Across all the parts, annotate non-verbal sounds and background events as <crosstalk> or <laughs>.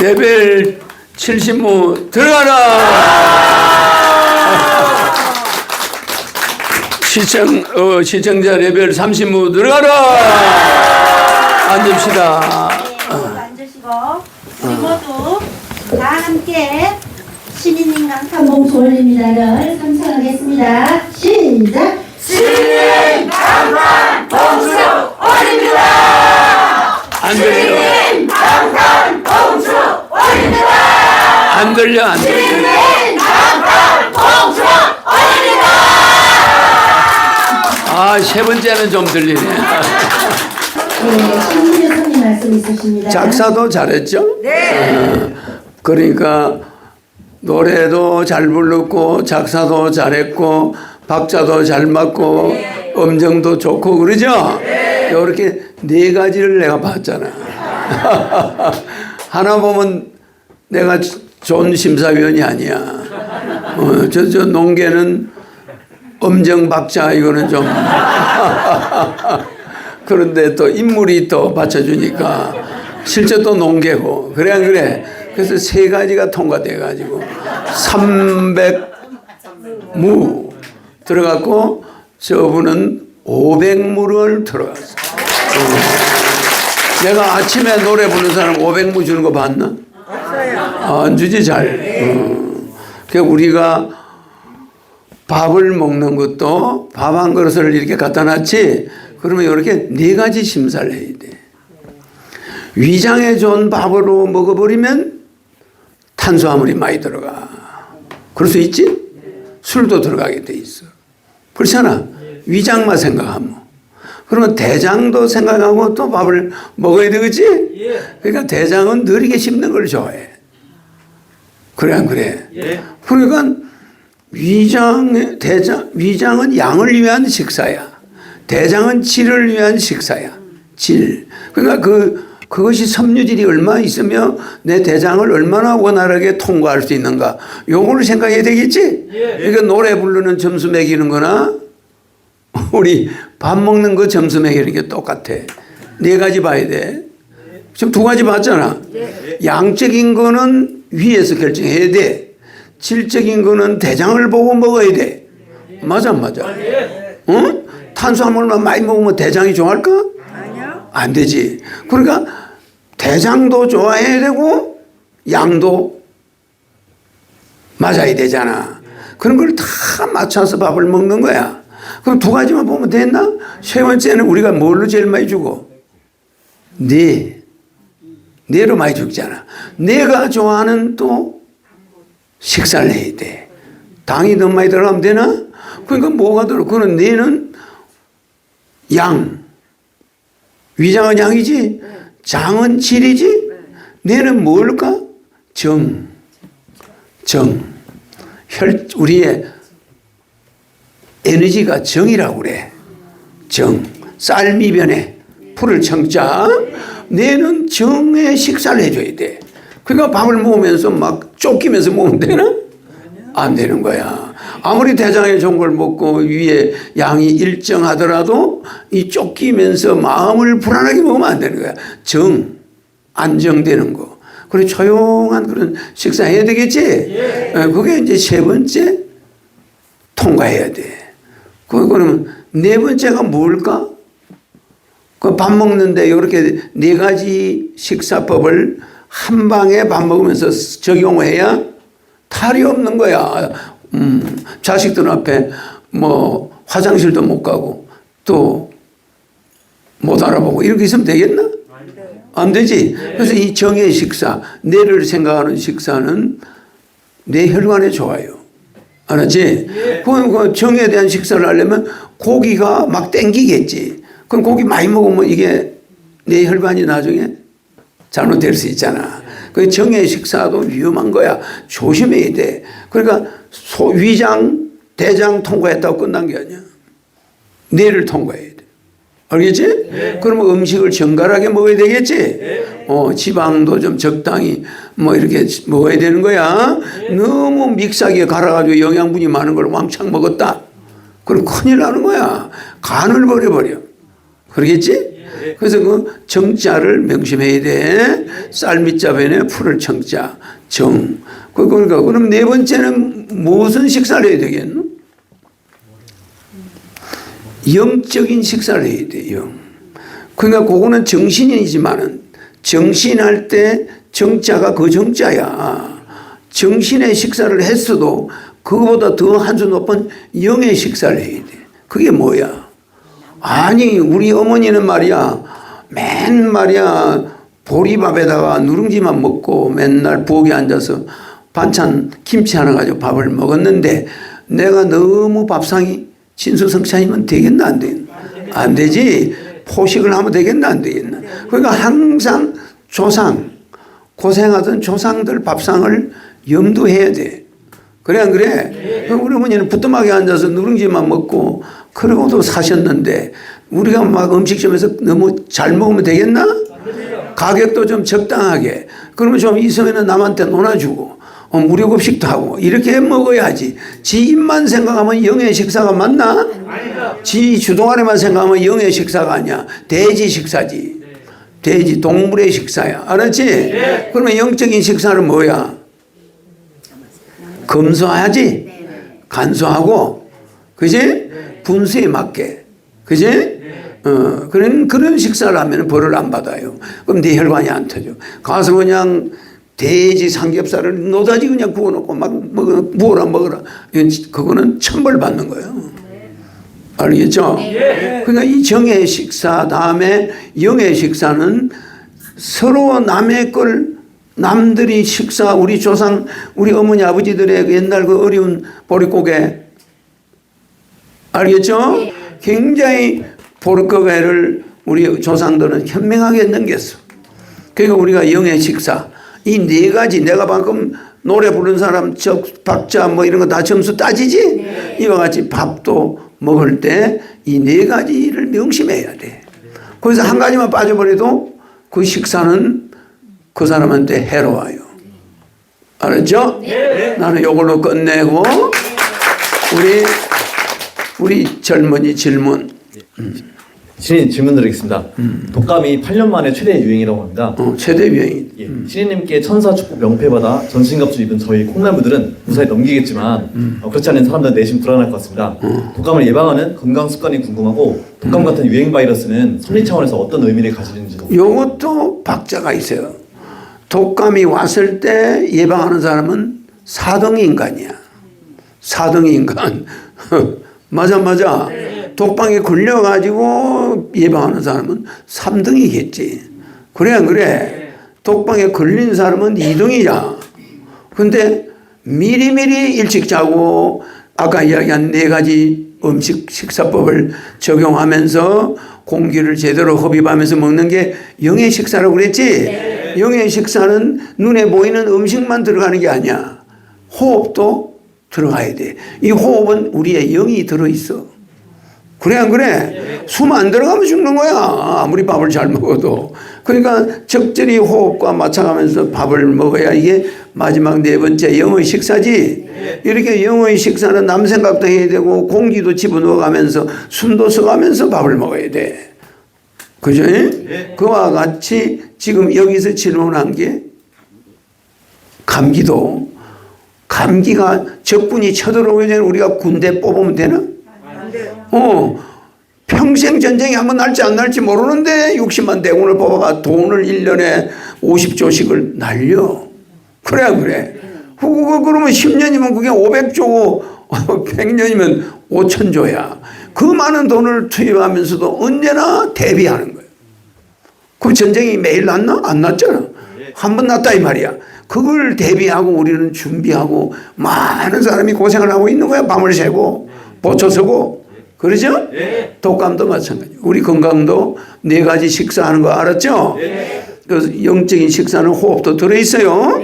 레벨 70무 들어가라! 시청, 어, 시청자 레벨 30무 들어가라! 앉읍시다. 네, 앉으시고 우리 모두 다 함께 시민인간 사봉 올립니다를 감상하겠습니다. 시작! 안 들려. 안 들려, 안 들려. 아, 세 번째는 좀 들리네. 네, 말씀 있으십니다. 작사도 잘했죠? 네. 그러니까 노래도 잘 불렀고 작사도 잘했고 박자도 잘 맞고 음정도 좋고 그러죠? 이렇게 네 가지를 내가 봤잖아. <laughs> 하나 보면 내가 좋은 심사위원이 아니야. 어, 저, 저 농계는 음정 박자 이거는 좀 <laughs> 그런데 또 인물이 또 받쳐주니까 실제 또 농계고 그래 안 그래 그래서 세 가지가 통과돼 가지고 300 무 들어갔고 저분은 500무를 들어갔어 어. 내가 아침에 노래 부르는 사람 500무 주는 거 봤나? 아, 안 주지 잘 어. 그 우리가 밥을 먹는 것도 밥 한 그릇을 이렇게 갖다 놨지 그러면 이렇게 네 가지 심사를 해야 돼. 위장에 좋은 밥으로 먹어버리면 탄수화물이 많이 들어가. 그럴 수 있지? 술도 들어가게 돼 있어. 그렇잖아. 위장만 생각하면. 그러면 대장도 생각하고 또 밥을 먹어야 되겠지? 그러니까 대장은 느리게 씹는 걸 좋아해. 그래 안 그래? 그러니까 위장 대장 위장은 양을 위한 식사야. 대장은 질을 위한 식사야. 질. 그러니까 그 그것이 섬유질이 얼마 있으며 내 대장을 얼마나 원활하게 통과할 수 있는가. 요거를 생각해야 되겠지? 그러니까 노래 부르는 점수 매기는 거나 우리 밥 먹는 거 점수 매기는 게 똑같아. 네 가지 봐야 돼. 지금 두 가지 봤잖아. 양적인 거는 위에서 결정해야 돼. 질적인 거는 대장을 보고 먹어야 돼. 맞아, 안 맞아. 응? 탄수화물만 많이 먹으면 대장이 좋아할까? 안 되지. 그러니까 대장도 좋아해야 되고 양도 맞아야 되잖아. 그런 걸 다 맞춰서 밥을 먹는 거야. 그럼 두 가지만 보면 됐나? 세 번째는 우리가 뭘로 제일 많이 주고? 네. 뇌로 많이 죽잖아. 내가 좋아하는 또 식사를 해야 돼. 당이 너무 많이 들어가면 되나? 그러니까 뭐가 들어? 그는 뇌는 양. 위장은 양이지? 장은 질이지? 뇌는 뭘까? 정. 정. 혈, 우리의 에너지가 정이라고 그래. 정. 쌀미변에 풀을 청자. 뇌는 정의 식사를 해줘야 돼. 그러니까 밥을 먹으면서 막 쫓기면서 먹으면 되나? 안 되는 거야. 아무리 대장에 좋은 걸 먹고 위에 양이 일정하더라도 이 쫓기면서 마음을 불안하게 먹으면 안 되는 거야. 정, 안정되는 거. 그리고 조용한 그런 식사 해야 되겠지? 어, 그게 이제 세 번째 통과해야 돼. 그거는 네 번째가 뭘까? 그 밥 먹는데 이렇게 네 가지 식사법을 한 방에 밥 먹으면서 적용해야 탈이 없는 거야. 음, 자식들 앞에 뭐 화장실도 못 가고 또 못 알아보고 이렇게 있으면 되겠나? 안 되지. 그래서 이 정의 식사, 뇌를 생각하는 식사는 뇌 혈관에 좋아요. 알았지? 그, 그 정에 대한 식사를 하려면 고기가 막 땡기겠지. 그럼 고기 많이 먹으면 이게 내 혈관이 나중에 잘못될 수 있잖아. 그 정의 식사도 위험한 거야. 조심해야 돼. 그러니까 소, 위장, 대장 통과했다고 끝난 게 아니야. 뇌를 통과해야 돼. 알겠지? 그러면 음식을 정갈하게 먹어야 되겠지? 어, 지방도 좀 적당히 뭐 이렇게 먹어야 되는 거야. 너무 믹사기에 갈아가지고 영양분이 많은 걸 왕창 먹었다. 그럼 큰일 나는 거야. 간을 버려버려. 그러겠지? 그래서 그 정자를 명심해야 돼. 쌀밑자변에 풀을 청자, 정. 그- 그러니까 그럼 네 번째는 무슨 식사를 해야 되겠노? 영적인 식사를 해야 돼, 영. 그러니까 그거는 정신이지만은 정신할 때 정자가 그 정자야. 정신의 식사를 했어도 그거보다 더 한 수 높은 영의 식사를 해야 돼. 그게 뭐야? 아니, 우리 어머니는 말이야, 맨 말이야, 보리밥에다가 누룽지만 먹고 맨날 부엌에 앉아서 반찬 김치 하나 가지고 밥을 먹었는데 내가 너무 밥상이 진수성찬이면 되겠나 안 되겠나? 안 되지. 포식을 하면 되겠나 안 되겠나? 그러니까 항상 조상, 고생하던 조상들 밥상을 염두해야 돼. 그래 안 그래? 우리 어머니는 부뚜막에 앉아서 누룽지만 먹고 그러고도 사셨는데 우리가 막 음식점에서 너무 잘 먹으면 되겠나? 가격도 좀 적당하게 그러면 좀 있으면 남한테 논아주고 어, 무료급식도 하고 이렇게 먹어야지 지 입만 생각하면 영의 식사가 맞나? 지 주동아리만 생각하면 영의 식사가 아니야 돼지 식사지 돼지 동물의 식사야 알았지? 그러면 영적인 식사는 뭐야? 검소하지? 간소하고 그지? 분수에 맞게 그지? 어, 그런, 그런 식사를 하면 벌을 안 받아요. 그럼 네 혈관이 안 터져. 가서 그냥 돼지 삼겹살을 노다지 그냥 구워놓고 막 먹어, 부어라 먹어라. 그거는 천벌 받는 거예요. 알겠죠? 그러니까 이 정의 식사 다음에 영의 식사는 서로 남의 걸 남들이 식사 우리 조상 우리 어머니 아버지들의 그 옛날 그 어려운 보릿고개 알겠죠? 굉장히 보릿고개를 우리 조상들은 현명하게 넘겼어. 그러니까 우리가 영의 식사 이 네 가지 내가 방금 노래 부른 사람 저 박자 뭐 이런 거 다 점수 따지지? 이와 같이 밥도 먹을 때 이 네 가지를 명심해야 돼. 그래서 한 가지만 빠져버려도 그 식사는 그 사람한테 해로워요. 알았죠? 나는 이걸로 끝내고 우리 우리 젊은이 질문 신인 질문 드리겠습니다. 독감이 8년 만에 최대 유행이라고 합니다. 어, 최대 유행이 예, 신인님께 천사 축복 명패받아 전신갑주 입은 저희 콩나무들은 무사히 넘기겠지만 어, 그렇지 않은 사람들은 내심 불안할 것 같습니다. 독감을 예방하는 건강 습관이 궁금하고 독감 같은 유행 바이러스는 선리 차원에서 어떤 의미를 가지는지도 요것도 박자가 있어요. 독감이 왔을 때 예방하는 사람은 사등 인간이야. 사등 인간. <laughs> 맞아, 맞아. 독방에 걸려가지고 예방하는 사람은 3등이겠지. 그래, 안 그래? 독방에 걸린 사람은 2등이야. 근데 미리미리 일찍 자고 아까 이야기한 네 가지 음식 식사법을 적용하면서 공기를 제대로 흡입하면서 먹는 게 영의 식사라고 그랬지? 영의 식사는 눈에 보이는 음식만 들어가는 게 아니야. 호흡도 들어가야 돼. 이 호흡은 우리의 영이 들어있어. 그래 안 그래? 숨 안 들어가면 죽는 거야. 아무리 밥을 잘 먹어도. 그러니까 적절히 호흡과 맞춰가면서 밥을 먹어야 이게 마지막 네 번째 영의 식사지. 이렇게 영의 식사는 남 생각도 해야 되고 공기도 집어넣어 가면서 숨도 써가면서 밥을 먹어야 돼. 그죠? 그와 같이 지금 여기서 질문한 게 감기도 감기가 적군이 쳐들어오기 전에 우리가 군대 뽑으면 되나? 어, 평생 전쟁이 한번 날지 안 날지 모르는데 60만 대군을 뽑아가 돈을 1년에 50조씩을 날려. 그래, 안 그래. 그러면 10년이면 그게 500조고 100년이면 5천조야. 그 많은 돈을 투입하면서도 언제나 대비하는 거예요. 그 전쟁이 매일 났나? 안 났잖아. 한 번 났다 이 말이야. 그걸 대비하고 우리는 준비하고 많은 사람이 고생을 하고 있는 거야. 밤을 새고 보초 서고 그러죠? 독감도 마찬가지. 우리 건강도 네 가지 식사하는 거 알았죠? 그래서 영적인 식사는 호흡도 들어있어요.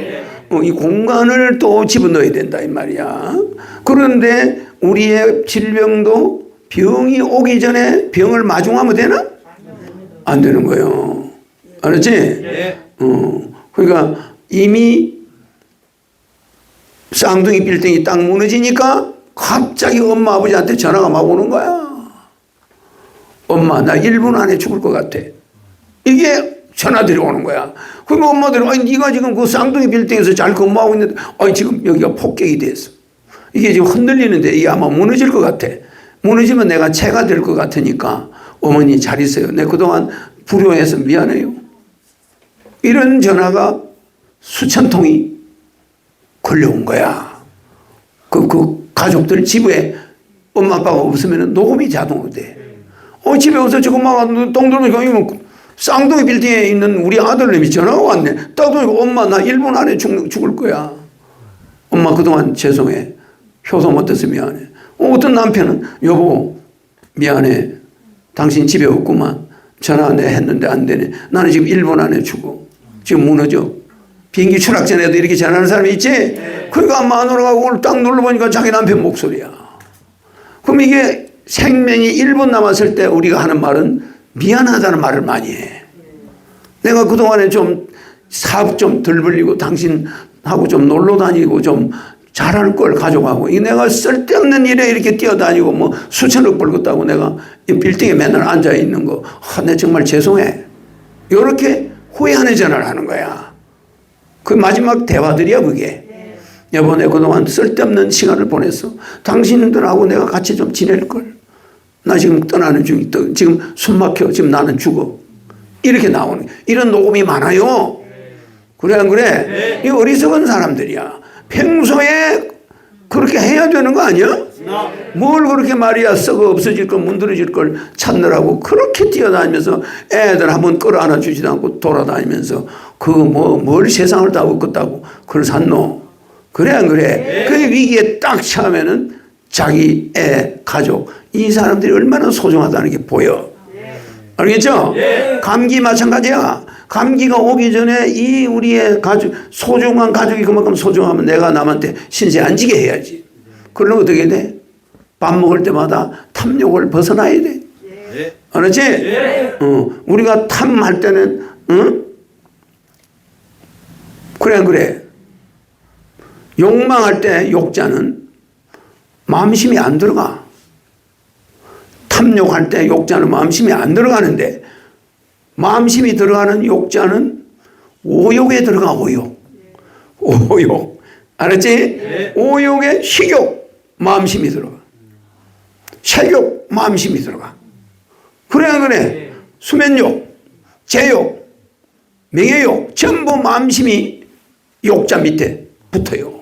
어, 이 공간을 또 집어넣어야 된다 이 말이야. 그런데 우리의 질병도 병이 오기 전에 병을 마중하면 되나? 안 되는 거예요. 알았지? 어. 그러니까 이미 쌍둥이 빌딩이 딱 무너지니까 갑자기 엄마 아버지한테 전화가 막 오는 거야. 엄마 나 1분 안에 죽을 것 같아. 이게 전화들이 오는 거야. 그러면 엄마들은 아니 네가 지금 그 쌍둥이 빌딩에서 잘 근무하고 있는데 아니 지금 여기가 폭격이 됐어. 이게 지금 흔들리는데 이게 아마 무너질 것 같아. 무너지면 내가 채가 될 것 같으니까 어머니 잘 있어요. 내 그동안 불효해서 미안해요. 이런 전화가 수천 통이 걸려온 거야. 그, 그 가족들 집에 엄마 아빠가 없으면 녹음이 자동으로 돼. 어, 집에 와서 지금 막 똥들면 이거 쌍둥이 빌딩에 있는 우리 아들님이 전화가 왔네. 딱 보니까 엄마 나 1분 안에 죽, 죽을 거야. 엄마 그동안 죄송해. 효소 못해서 미안해. 어, 어떤 남편은 여보 미안해. 당신 집에 없구만. 전화 내 했는데 안 되네. 나는 지금 1분 안에 죽어. 지금 무너져. 비행기 추락 전에도 이렇게 전화하는 사람이 있지? 그러니까 마누라가 오늘 딱 눌러보니까 자기 남편 목소리야. 그럼 이게 생명이 1분 남았을 때 우리가 하는 말은 미안하다는 말을 많이 해. 내가 그동안에 좀 사업 좀덜 벌리고 당신하고 좀 놀러 다니고 좀 잘할 걸 가져가고 이 내가 쓸데없는 일에 이렇게 뛰어다니고 뭐 수천억 벌겠다고 내가 이 빌딩에 맨날 앉아 있는 거, 아, 내 정말 죄송해. 이렇게 후회하는 전화를 하는 거야. 그 마지막 대화들이야 그게. 여보 내 그동안 쓸데없는 시간을 보냈어. 당신들하고 내가 같이 좀 지낼 걸. 나 지금 떠나는 중이다. 지금 숨 막혀. 지금 나는 죽어. 이렇게 나오는. 이런 녹음이 많아요. 그래 안 그래? 이 어리석은 사람들이야. 평소에 그렇게 해야 되는 거 아니야? 뭘 그렇게 말이야 썩어 없어질 걸 문드러질 걸 찾느라고 그렇게 뛰어다니면서 애들 한번 끌어안아 주지도 않고 돌아다니면서 그 뭐 뭘 세상을 다 얻겠다고 그걸 샀노? 그래 안 그래? 그 위기에 딱 처음에는 자기 애 가족 이 사람들이 얼마나 소중하다는 게 보여. 알겠죠? 감기 마찬가지야. 감기가 오기 전에 이 우리의 가족, 소중한 가족이 그만큼 소중하면 내가 남한테 신세 안 지게 해야지. 그러면 어떻게 돼? 밥 먹을 때마다 탐욕을 벗어나야 돼. 알았지? 어, 우리가 탐할 때는, 응? 그래, 안 그래. 욕망할 때 욕자는 마음심이 안 들어가. 탐욕할 때 욕자는 마음심이 안 들어가는데 마음심이 들어가는 욕자는 오욕에 들어가 오욕. 오욕. 알았지? 오욕에 식욕 마음심이 들어가. 색욕 마음심이 들어가. 그래 안 그래? 수면욕, 제욕, 명예욕 전부 마음심이 욕자 밑에 붙어요.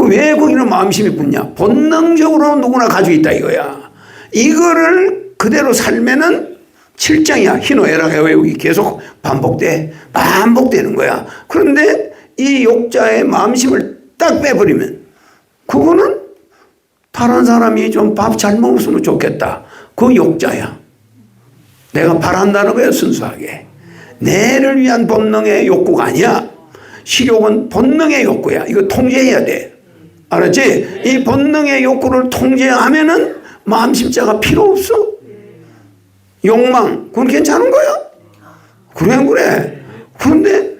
그 왜 거기는 마음심이 붙냐? 본능적으로 누구나 가지고 있다 이거야. 이거를 그대로 살면은 칠장이야. 희노애락의 외국이 계속 반복돼. 반복되는 거야. 그런데 이 욕자의 마음심을 딱 빼버리면 그거는 다른 사람이 좀 밥 잘 먹었으면 좋겠다. 그 욕자야. 내가 바란다는 거야, 순수하게. 내를 위한 본능의 욕구가 아니야. 식욕은 본능의 욕구야. 이거 통제해야 돼. 알았지? 이 본능의 욕구를 통제하면은 마음심자가 필요 없어. 욕망, 그건 괜찮은 거야? 그래, 안 그래. 그런데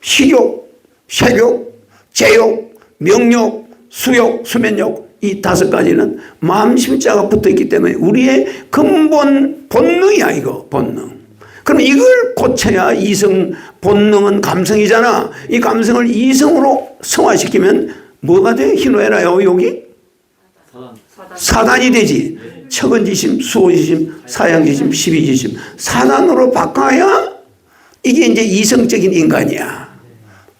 식욕, 색욕, 제욕, 명욕, 수욕, 수면욕, 이 다섯 가지는 마음 심자가 붙어 있기 때문에 우리의 근본 본능이야, 이거, 본능. 그럼 이걸 고쳐야 이성, 본능은 감성이잖아. 이 감성을 이성으로 성화시키면 뭐가 돼? 희노애라요, 여기? 사단 이 되지. 척은지심, 수호지심, 사양지심, 십이지심. 사단으로 바꿔야 이게 이제 이성적인 인간이야.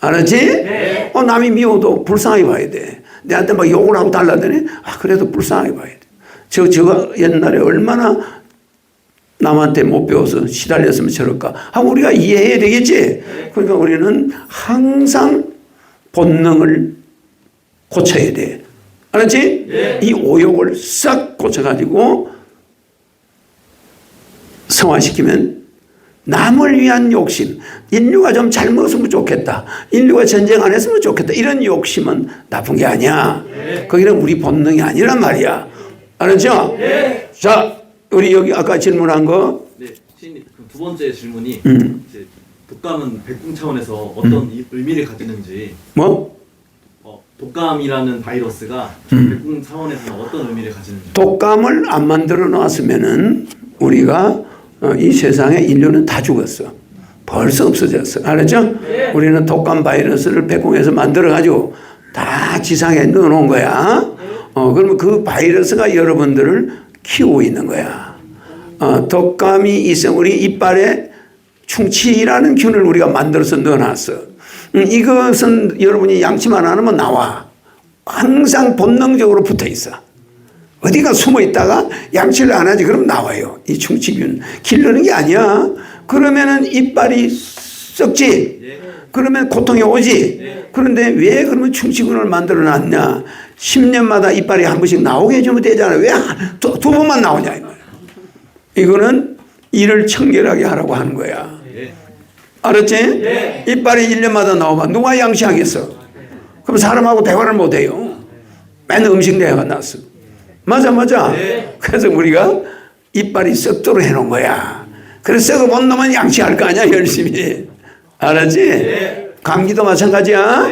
알았지? 어, 남이 미워도 불쌍하게 봐야 돼. 내한테 막 욕을 하고 달라더니, 아, 그래도 불쌍하게 봐야 돼. 저, 저가 옛날에 얼마나 남한테 못 배워서 시달렸으면 저럴까 하고 우리가 이해해야 되겠지? 그러니까 우리는 항상 본능을 고쳐야 돼. 알았지? 이 오욕을 싹 고쳐가지고 성화시키면 남을 위한 욕심, 인류가 좀 잘 먹었으면 좋겠다. 인류가 전쟁 안 했으면 좋겠다. 이런 욕심은 나쁜 게 아니야. 거기는 우리 본능이 아니란 말이야. 알았죠? 자, 우리 여기 아까 질문한 거, 네, 시인님 두 번째 질문이 음. 독감은 백궁 차원에서 어떤 이- 의미를 가지는지 뭐? 어, 독감이라는 바이러스가 음. 백궁 차원에서는 어떤 의미를 가지는지 독감을 안 만들어 놨으면은 우리가 어, 이 세상에 인류는 다 죽었어. 벌써 없어졌어. 알았죠? 우리는 독감 바이러스를 백궁에서 만들어 가지고 다 지상에 넣어 놓은 거야. 어, 그러면 그 바이러스가 여러분들을 키우고 있는 거야. 어, 독감이 있어 우리 이빨에 충치라는 균을 우리가 만들어서 넣어놨어. 음, 이것은 여러분이 양치만 안 하면 나와. 항상 본능적으로 붙어 있어. 어디가 숨어 있다가 양치를 안 하지 그럼 나와요. 이 충치균 기르는 게 아니야. 그러면은 이빨이 썩지. 그러면 고통이 오지. 그런데 왜 그러면 충치균을 만들어 놨냐? 10년마다 이빨이 한 번씩 나오게 해주면 되잖아요. 왜두 두 번만 나오냐. 이거는 이를 청결하게 하라고 하는 거야. 예. 알았지? 이빨이 1년마다 나오면 누가 양치하겠어? 그럼 사람하고 대화를 못 해요. 맨날 음식 대화가 났어. 맞아, 맞아. 그래서 우리가 이빨이 썩도록 해놓은 거야. 그래서 썩어 본 놈은 양치할 거 아니야, 열심히. 알았지? 감기도 마찬가지야.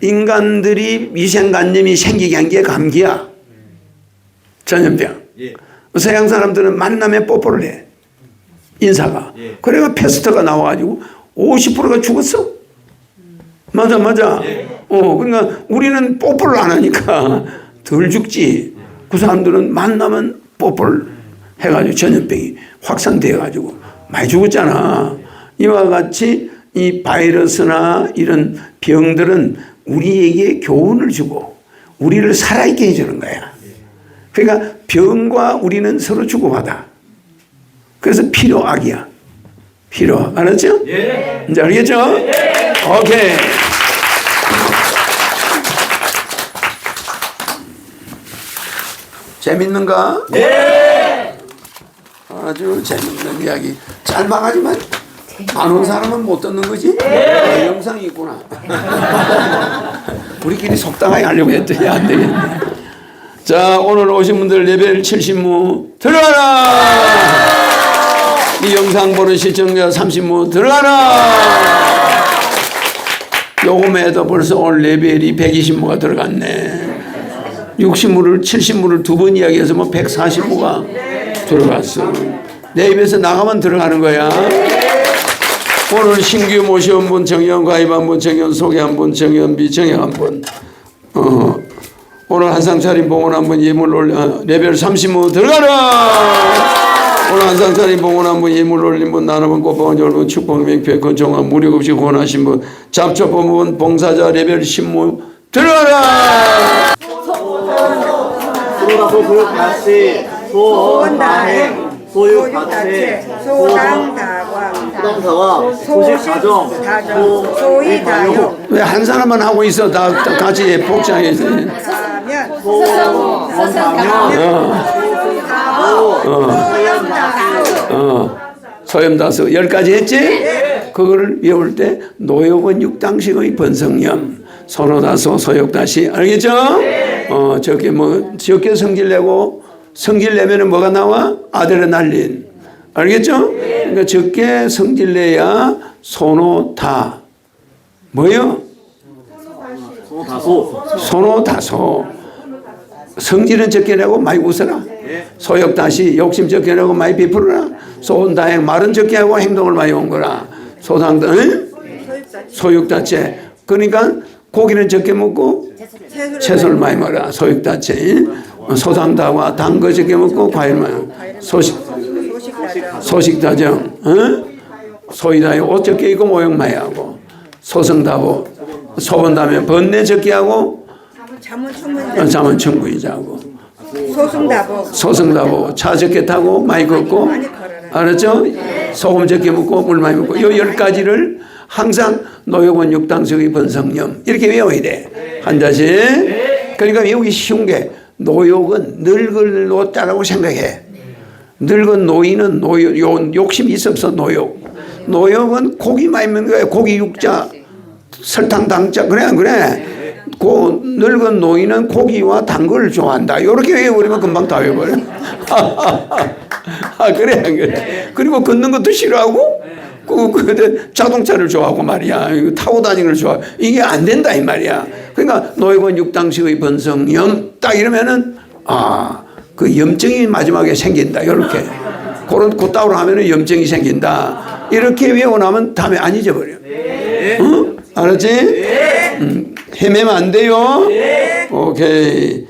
인간들이 위생관념이 생기게 한 게 감기야. 전염병. 예. 서양 사람들은 만나면 뽀뽀를 해. 인사가. 예. 그래가 패스트가 나와가지고 50%가 죽었어. 맞아, 맞아. 어, 그러니까 우리는 뽀뽀를 안 하니까 덜 죽지. 그 사람들은 만나면 뽀뽀를 해가지고 전염병이 확산돼가지고 많이 죽었잖아. 이와 같이 이 바이러스나 이런 병들은 우리에게 교훈을 주고 우리를 살아있게 해주는 거야. 그러니까 병과 우리는 서로 주고받아. 그래서 필요악이야. 필요. 알았죠? 예. 이제 알겠죠? 오케이. 재밌는가? 네. 아주 재밌는 이야기. 짤막하지만 안 온 사람은 못 듣는 거지? 아, 영상이 있구나. <laughs> 우리끼리 속당하게 하려고 했더니 안 되겠네. 자, 오늘 오신 분들 레벨 70무 들어가라! 이 영상 보는 시청자 30무 들어가라! 요금에도 벌써 오늘 레벨이 120무가 들어갔네. 60무를 70무를 두 번 이야기해서 뭐 140무가 들어갔어. 내 입에서 나가면 들어가는 거야. 오늘 신규 모시온 분, 정연 가입 한 분, 정연 소개 한 분, 정연 비 정연 분. 어, 오늘 한상 차림 봉헌 한 분 예물 올려 어, 레벨 35 들어가라. 한상 차림 봉헌한 분 예물 올린 분 나눠본 꽃봉원 열분 축복 명패 건총한 무력 없이 구원하신 분 잡초 법문 봉사자 레벨 15 들어가라. 소다소 소육 다시 소원 다행 소육 다체 소당다과 소당 사와 소식 가정 소이다요 왜한 사람만 하고 있어? 다, 다 같이 복장해서. 하면 어, 소염다수. 열 가지 했지? 그거를 외울 때 노욕은 육당식의 번성염, 선호다소 소욕다시. 알겠죠? 어, 저게 뭐 적게 성질 내고 성질 내면은 뭐가 나와? 아드레날린 알겠죠? 그러니까 적게 성질 내야 선호다 뭐요? 소다소 선호다소 성질은 적게 내고 많이 웃어라 소욕 다시 욕심 적게 내고 많이 베풀어라 소온다행 말은 적게 하고 행동을 많이 온 거라 소상다 응? 소육다체 그러니까 고기는 적게 먹고 채소를 많이 먹어라. 소육다체 소상다와 단 거 적게 먹고 과일만 소식 소식다정 응? 소이다에 옷 적게 입고 모형 많이 하고 소성다보 소본다면 번뇌 적게 하고 잠은 충분 어, 잠은 충분히 자고. 소승다보 소승다보 차 적게 타고 많이 걷고. 알았죠? 소금 적게 먹고 물 많이 먹고. 요 열 가지를 항상 노역원 육당석의 번성염 이렇게 외워야 돼. 한 자씩. 그러니까 외우기 쉬운 게 노역은 늙을 노자라고 생각해. 늙은 노인은 노욕, 요- 욕심이 있어서 노욕. 노욕은 고기 많이 먹는 거야. 고기 육자, 설탕 당자. 그래, 안 그래. 고, 늙은 노인은 고기와 단 걸 좋아한다. 이렇게 외워버리면 금방 다 외워버려. <laughs> 아, 그래, 안 그래. 그리고 걷는 것도 싫어하고, 그, 그, 자동차를 좋아하고 말이야. 타고 다니는 걸 좋아. 이게 안 된다, 이 말이야. 그러니까 노역은 육당식의 번성염. 딱 이러면은, 아, 그 염증이 마지막에 생긴다. 이렇게. 그런, 그따위로 하면은 염증이 생긴다. 이렇게 외워나면 다음에 안 잊어버려. 응? 알았지? 음, 헤매면 안 돼요? 오케이.